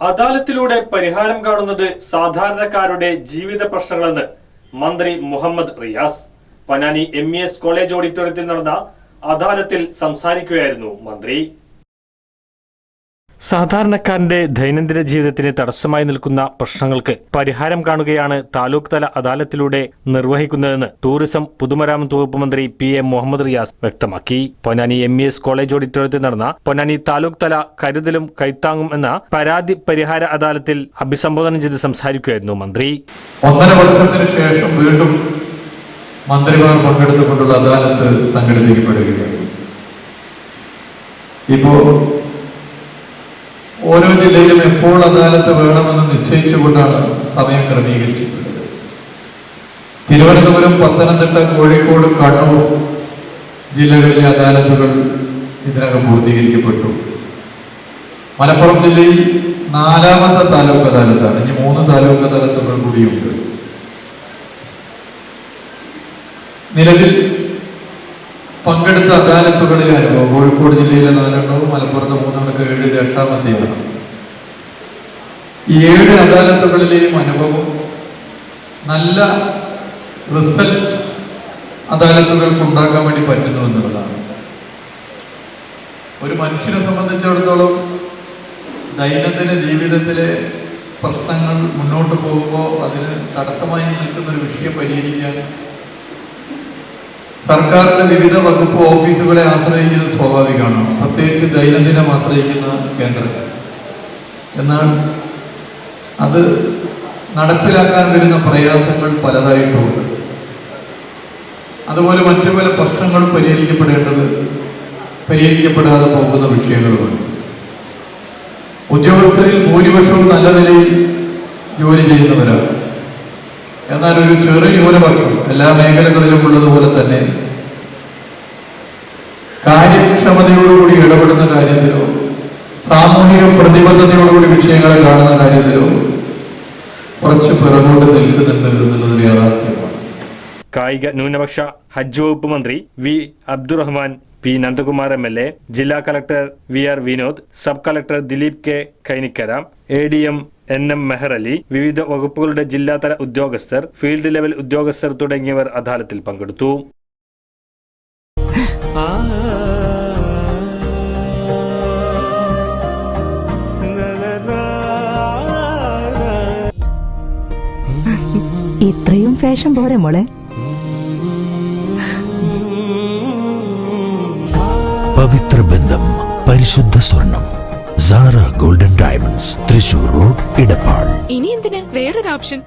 അദാലത്തിലൂടെ പരിഹാരം കാണുന്നത് സാധാരണക്കാരുടെ ജീവിത പ്രശ്നങ്ങളെന്ന് മന്ത്രി Muhammad Riyas. Ponnani M E S college ഓഡിറ്റോറിയത്തിൽ നടന്ന അദാലത്തിൽ സംസാരിക്കുകയായിരുന്നു മന്ത്രി. സാധാരണക്കാരന്റെ ദൈനംദിന ജീവിതത്തിന് തടസ്സമായി നിൽക്കുന്ന പ്രശ്നങ്ങൾക്ക് പരിഹാരം കാണുകയാണ് താലൂക്ക് തല അദാലത്തിലൂടെ നിർവഹിക്കുന്നതെന്ന് ടൂറിസം പൊതുമരാമത്ത് വകുപ്പ് മന്ത്രി പി എം മുഹമ്മദ് റിയാസ് വ്യക്തമാക്കി. Ponnani M E S college ഓഡിറ്റോറിയത്തിൽ നടന്ന പൊന്നാനി താലൂക്ക് തല കരുതലും കൈത്താങ്ങും എന്ന പരാതി പരിഹാര അദാലത്തിൽ അഭിസംബോധന ചെയ്ത് സംസാരിക്കുകയായിരുന്നു മന്ത്രി. ഒന്നര വർഷത്തിന് ശേഷം വീണ്ടും മന്ത്രിമാർ പങ്കെടുത്തുകൊണ്ടുള്ള അദാലത്ത് സംഘടിപ്പിക്കപ്പെടുകയാണ്. ഇപ്പോ ഓരോ ജില്ലയിലും എപ്പോൾ അദാലത്ത് വേണമെന്ന് നിശ്ചയിച്ചുകൊണ്ടാണ് സമയം ക്രമീകരിച്ചിട്ടുള്ളത് തിരുവനന്തപുരം പത്തനംതിട്ട കോഴിക്കോട് കണ്ണൂർ ജില്ലകളിലെ അദാലത്തുകൾ ഇതിനകം പൂർത്തീകരിക്കപ്പെട്ടു. മലപ്പുറം ജില്ലയിൽ നാലാമത്തെ താലൂക്ക് അദാലത്താണ്. ഇനി മൂന്ന് താലൂക്ക് അദാലത്തുകൾ കൂടിയുണ്ട്. നിലവിൽ പങ്കെടുത്ത അദാലത്തുകളിലെ അനുഭവം. കോഴിക്കോട് ജില്ലയിലെ നാലെണ്ണവും മലപ്പുറത്ത് മൂന്നെണ്ണക്ക് ഏഴ് ഇത് എട്ടാമത്തെയാണ് ഈ ഏഴ് അദാലത്തുകളിലെയും അനുഭവം നല്ല റിസൾട്ട് അദാലത്തുകൾക്ക് ഉണ്ടാക്കാൻ വേണ്ടി പറ്റുന്നു എന്നുള്ളതാണ്. ഒരു മനുഷ്യനെ സംബന്ധിച്ചിടത്തോളം ദൈനംദിന ജീവിതത്തിലെ പ്രശ്നങ്ങൾ മുന്നോട്ട് പോകുമ്പോൾ അതിന് തടസ്സമായി നിൽക്കുന്ന ഒരു വിഷയം പരിഹരിക്കാൻ സർക്കാരിന്റെ വിവിധ വകുപ്പ് ഓഫീസുകളെ ആശ്രയിക്കുന്നത് സ്വാഭാവികമാണ്. പ്രത്യേകിച്ച് ദൈനംദിനം ആശ്രയിക്കുന്ന കേന്ദ്രം. എന്നാൽ അത് നടപ്പിലാക്കാൻ വരുന്ന പ്രയാസങ്ങൾ പലതായിട്ടുമുണ്ട് അതുപോലെ മറ്റു പല പ്രശ്നങ്ങളും പരിഹരിക്കപ്പെടേണ്ടത് പരിഹരിക്കപ്പെടാതെ പോകുന്ന വിഷയങ്ങളുമാണ്. ഉദ്യോഗസ്ഥരിൽ ഭൂരിപക്ഷവും നല്ല നിലയിൽ ജോലി ചെയ്യുന്നവരാണ്. എന്നാൽ ഒരു ചെറു ന്യൂനപക്ഷം എല്ലാ മേഖലകളിലും ഉള്ളതുപോലെ തന്നെ. കാര്യക്ഷമതയോടുകൂടി ഇടപെടുന്ന കാര്യത്തിലോ സാമൂഹിക പ്രതിബദ്ധതയോടുകൂടി വിഷയങ്ങളെ കാണുന്ന കാര്യത്തിലോ കുറച്ച് പിറകോട്ട് നിൽക്കുന്നുണ്ട് എന്നുള്ളതൊരു യാഥാർത്ഥ്യമാണ്. കായിക ന്യൂനപക്ഷ ഹജ്ജ് വകുപ്പ് മന്ത്രി V. Abdurahman P. Nandakumar M L A ജില്ലാ collector V. R. Vinod sub collector Dileep K. Kainikkara A. D. M. N M Mehrali വിവിധ വകുപ്പുകളുടെ ജില്ലാതല ഉദ്യോഗസ്ഥർ ഫീൽഡ് ലെവൽ ഉദ്യോഗസ്ഥർ തുടങ്ങിയവർ അദാലത്തിൽ പങ്കെടുത്തു. ഇത്രയും ഫാഷൻ പോരെ മോളെ. പവിത്ര ബന്ധം പരിശുദ്ധ സ്വർണം. Sara golden diamonds Thrissur road Edappal ഇനി എന്തിന്? വേറൊരു ഓപ്ഷൻ.